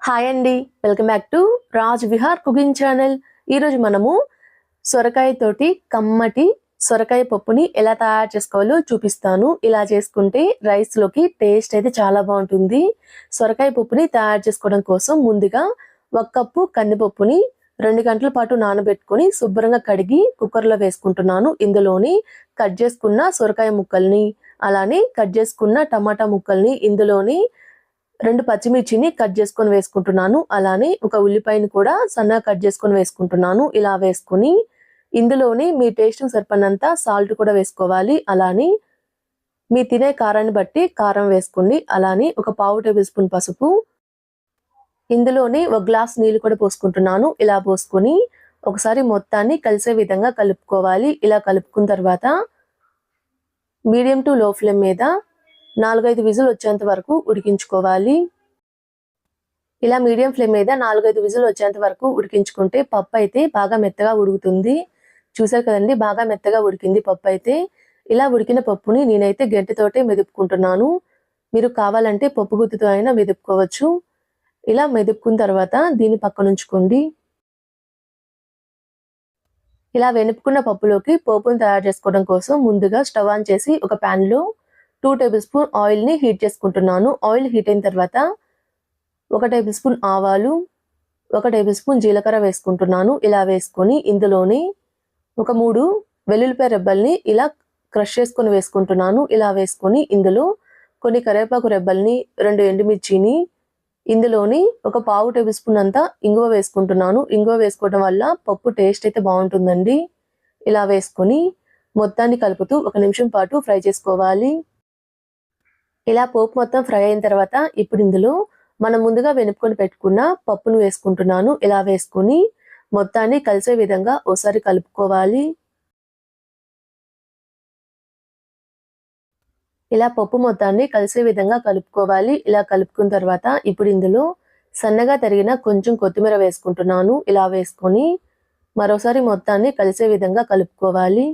Hi అండి welcome back to Raj Vihar cooking channel ఈరోజు మనము సొరకాయతోటి కమ్మటి సొరకాయ పప్పుని ఎలా తయారు చేసుకోవాలో చూపిస్తాను. ఇలా చేసుకుంటే రైస్లోకి టేస్ట్ అయితే చాలా బాగుంటుంది. సొరకాయ పప్పుని తయారు చేసుకోవడం కోసం ముందుగా ఒక కప్పు కందిపప్పుని రెండు గంటల పాటు నానబెట్టుకొని శుభ్రంగా కడిగి కుక్కర్లో వేసుకుంటున్నాను. ఇందులోని కట్ చేసుకున్న సొరకాయ ముక్కల్ని అలానే కట్ చేసుకున్న టమాటా ముక్కల్ని ఇందులోని రెండు పచ్చిమిర్చిని కట్ చేసుకొని వేసుకుంటున్నాను. అలానే ఒక ఉల్లిపాయని కూడా సన్నగా కట్ చేసుకొని వేసుకుంటున్నాను. ఇలా వేసుకుని ఇందులోని మీ టేస్ట్ సరిపడినంత సాల్ట్ కూడా వేసుకోవాలి. అలానే మీ తినే కారాన్ని బట్టి కారం వేసుకోండి. అలానే ఒక పావు టేబుల్ స్పూన్ పసుపు. ఇందులోనే ఒక గ్లాస్ నీళ్ళు కూడా పోసుకుంటున్నాను. ఇలా పోసుకొని ఒకసారి మొత్తాన్ని కలిసే విధంగా కలుపుకోవాలి. ఇలా కలుపుకున్న తర్వాత మీడియం టు లో ఫ్లేమ్ మీద నాలుగైదు విజులు వచ్చేంత వరకు ఉడికించుకోవాలి. ఇలా మీడియం ఫ్లేమ్ మీద నాలుగైదు విజులు వచ్చేంత వరకు ఉడికించుకుంటే పప్పు అయితే బాగా మెత్తగా ఉడుకుతుంది. చూసారు కదండి బాగా మెత్తగా ఉడికింది పప్పు అయితే. ఇలా ఉడికిన పప్పుని నేనైతే గంటతోటే మెదుపుకుంటున్నాను. మీరు కావాలంటే పప్పు గుత్తితో అయినా మెదుపుకోవచ్చు. ఇలా మెదుపుకున్న తర్వాత దీన్ని పక్కనుంచుకోండి ఇలా వెనుపుకున్న పప్పులోకి పోపును తయారు చేసుకోవడం కోసం ముందుగా స్టవ్ ఆన్ చేసి ఒక ప్యాన్లో టూ టేబుల్ స్పూన్ ఆయిల్ని హీట్ చేసుకుంటున్నాను. ఆయిల్ హీట్ అయిన తర్వాత ఒక టేబుల్ స్పూన్ ఆవాలు ఒక టేబుల్ స్పూన్ జీలకర్ర వేసుకుంటున్నాను. ఇలా వేసుకొని ఇందులోని ఒక మూడు వెల్లుల్లిపాయ రెబ్బల్ని ఇలా క్రష్ చేసుకొని వేసుకుంటున్నాను. ఇలా వేసుకొని ఇందులో కొన్ని కరివేపాకు రెబ్బల్ని రెండు ఎండుమిర్చిని ఇందులోని ఒక పావు టేబుల్ స్పూన్ అంతా ఇంగువ వేసుకుంటున్నాను. ఇంగువ వేసుకోవడం వల్ల పప్పు టేస్ట్ అయితే బాగుంటుందండి. ఇలా వేసుకొని మొత్తాన్ని కలుపుతూ ఒక నిమిషం పాటు ఫ్రై చేసుకోవాలి. ఇలా పోపు మొత్తం ఫ్రై అయిన తర్వాత ఇప్పుడు ఇందులో మనం ముందుగా వెనుపుకొని పెట్టుకున్న పప్పును వేసుకుంటున్నాను. ఇలా వేసుకొని మొత్తాన్ని కలిసే విధంగా ఓసారి కలుపుకోవాలి. ఇలా పప్పు మొత్తాన్ని కలిసే విధంగా కలుపుకోవాలి. ఇలా కలుపుకున్న తర్వాత ఇప్పుడు ఇందులో సన్నగా తరిగిన కొంచెం కొత్తిమీర వేసుకుంటున్నాను. ఇలా వేసుకొని మరోసారి మొత్తాన్ని కలిసే విధంగా కలుపుకోవాలి.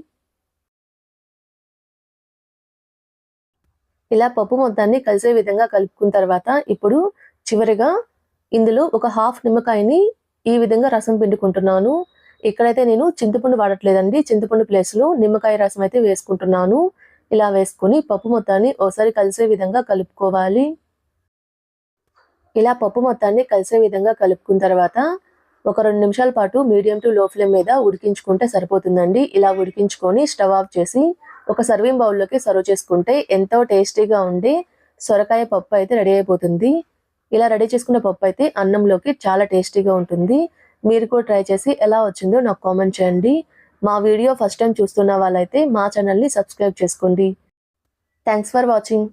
ఇలా పప్పు మొత్తాన్ని కలిసే విధంగా కలుపుకున్న తర్వాత ఇప్పుడు చివరిగా ఇందులో ఒక హాఫ్ నిమ్మకాయని ఈ విధంగా రసం పిండుకుంటున్నాను. ఇక్కడైతే నేను చింతపండు వాడట్లేదండి చింతపండు ప్లేస్లో నిమ్మకాయ రసం అయితే వేసుకుంటున్నాను. ఇలా వేసుకొని పప్పు మొత్తాన్ని ఒకసారి కలిసే విధంగా కలుపుకోవాలి. ఇలా పప్పు మొత్తాన్ని కలిసే విధంగా కలుపుకున్న తర్వాత ఒక రెండు నిమిషాల పాటు మీడియం టు లో ఫ్లేమ్ మీద ఉడికించుకుంటే సరిపోతుందండి. ఇలా ఉడికించుకొని స్టవ్ ఆఫ్ చేసి ఒక సర్వింగ్ బౌల్లోకి సర్వ్ చేసుకుంటే ఎంతో టేస్టీగా ఉండి సొరకాయ పప్పు అయితే రెడీ అయిపోతుంది. ఇలా రెడీ చేసుకున్న పప్పు అయితే అన్నంలోకి చాలా టేస్టీగా ఉంటుంది. మీరు కూడా ట్రై చేసి ఎలా వచ్చిందో నాకు కామెంట్ చేయండి. మా వీడియో ఫస్ట్ టైం చూస్తున్న వాళ్ళైతే మా ఛానల్ని సబ్స్క్రైబ్ చేసుకోండి. Thanks for watching